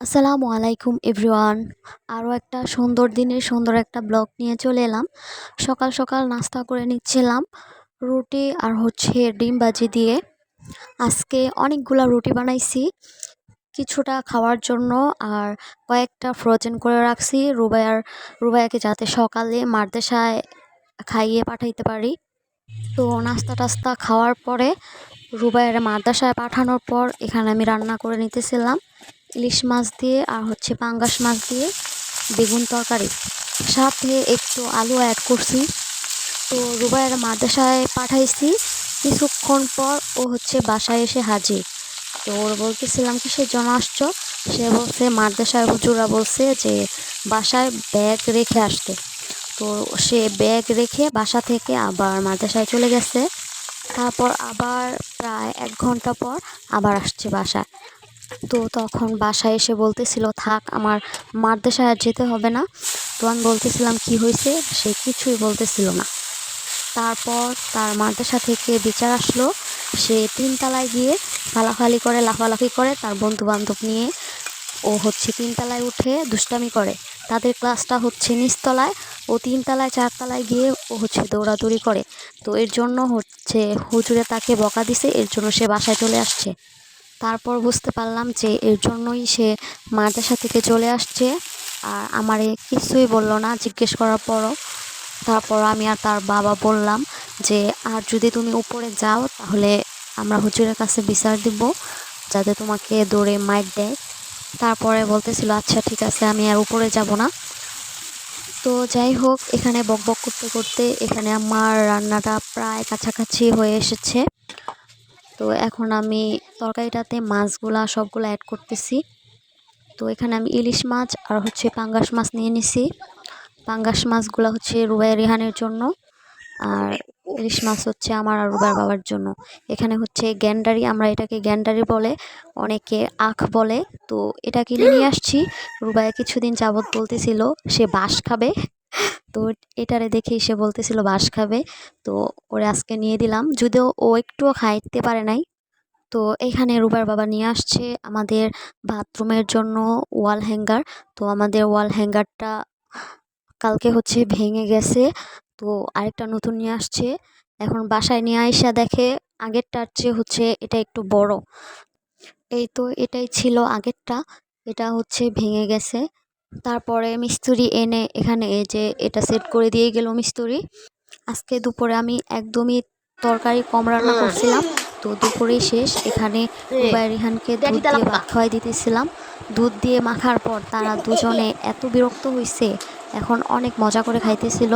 আসসালামু আলাইকুম এভরিওয়ান। আরও একটা সুন্দর দিনের সুন্দর একটা ব্লগ নিয়ে চলে এলাম। সকাল সকাল নাস্তা করে নিচ্ছিলাম রুটি আর হচ্ছে ডিম ভাজি দিয়ে। আজকে অনেকগুলা রুটি বানাইছি, কিছুটা খাওয়ার জন্য আর কয়েকটা ফ্রোজেন করে রাখছি। রুবাইয়ার, রুবাইয়াকে যাতে সকালে মারদেশায় খাইয়ে পাঠাইতে পারি। তো নাস্তা টাস্তা খাওয়ার পরে রুবাইয়ের মাদ্রাসায় পাঠানোর পর এখানে আমি রান্না করে নিতেছিলাম। ইলিশ মাছ দিয়ে আর হচ্ছে পাঙ্গাস মাছ দিয়ে বেগুন তরকারি। সাথে একটু আলু অ্যাড করছি। তো রুবাইয়ের মাদ্রাসায় পাঠাইছি। কিছুক্ষণ পর ও হচ্ছে বাসায় এসে হাজির। তো ওর বলতেছিলাম কি, সে জন্য আসছো? সে বলছে মাদ্রাসায় হুজুরা বলছে যে বাসায় ব্যাগ রেখে আসতে। তো সে ব্যাগ রেখে বাসা থেকে আবার মাদ্রাসায় চলে গেছে। তারপর আবার প্রায় এক ঘণ্টা পর আবার আসছে বাসায়। তো তখন বাসায় এসে বলতেছিল, থাক, আমার মাদ্রাসায় আর যেতে হবে না। তো আমি বলতেছিলাম, কি হয়েছে? সে কিছুই বলতেছিল না। তারপর তার মাদ্রাসা থেকে বিচার আসলো, সে তিনতলায় গিয়ে ফালাফালি করে, লাফালাফি করে তার বন্ধু বান্ধব নিয়ে ও হচ্ছে তিনতলায় উঠে দুষ্টামি করে। তাদের ক্লাসটা হচ্ছে নিচতলায়, ও তিনতলায়, চারতলায় গিয়ে ও হচ্ছে দৌড়াদৌড়ি করে। তো এর জন্য হচ্ছে হুজুরে তাকে বকা দিছে, এর জন্য সে বাসায় চলে আসছে। তারপর বুঝতে পারলাম যে এর জন্যই সে মাদ্রাসা থেকে চলে আসছে। আর আমারে কিছুই বলল না, জিজ্ঞেস করার পরও। তারপর আমি আর তার বাবা বললাম যে, আর যদি তুমি উপরে যাও, তাহলে আমরা হুজুরের কাছে বিচার দিব, যাতে তোমাকে দৌড়ে মাইক দেয়। তারপরে বলতেছিল আচ্ছা ঠিক আছে, আমি আর উপরে যাব না। তো যাই হোক, এখানে বকবক করতে করতে এখানে আমার রান্নাটা প্রায় কাছাকাছি হয়ে এসেছে। তো এখন আমি তরকারিটাতে মাছগুলা সবগুলো অ্যাড করতেছি। তো এখানে আমি ইলিশ মাছ আর হচ্ছে পাঙ্গাস মাছ নিয়ে নিছি। পাঙ্গাস মাছগুলো হচ্ছে রুবাই রেহানের জন্য আর ইলিশ মাছ হচ্ছে আমার আর রুবার বাবার জন্য। এখানে হচ্ছে গ্যান্ডারি, আমরা এটাকে গ্যান্ডারি বলে, অনেকে আখ বলে। তো এটা কিনে নিয়ে আসছি। রুবাইয়া কিছুদিন যাবৎ বলতেছিল, সে বাঁশ খাবে। তো এটারে দেখেই সে বলতেছিল বাঁশ খাবে। তো ওরে আজকে নিয়ে দিলাম। যদিও ও একটুও খাইতে পারে নাই। তো এখানে রুবার বাবা নিয়ে আসছে আমাদের বাথরুমের জন্য ওয়াল হ্যাঙ্গার। তো আমাদের ওয়াল হ্যাঙ্গারটা কালকে হচ্ছে ভেঙে গেছে। তো আরেকটা নতুন নিয়ে আসছে। এখন বাসায় নিয়ে আইসা দেখে আগেরটার চেয়ে হচ্ছে এটা একটু বড়। এই তো এটাই ছিল আগেরটা। এটা হচ্ছে ভেঙে গেছে। তারপরে মিস্ত্রি এনে এখানে এই যে এটা সেট করে দিয়ে গেল মিস্ত্রি। আজকে দুপুরে আমি একদমই তরকারি কম রান্না করছিলাম তো দুপুরেই শেষ। এখানে রুবাই রিহানকে দুধ দিয়ে ভাত খাওয়াই দিতেছিলাম। দুধ দিয়ে মাখার পর তারা দুজনে এত বিরক্ত হয়েছে এখন অনেক মজা করে খাইতেছিল।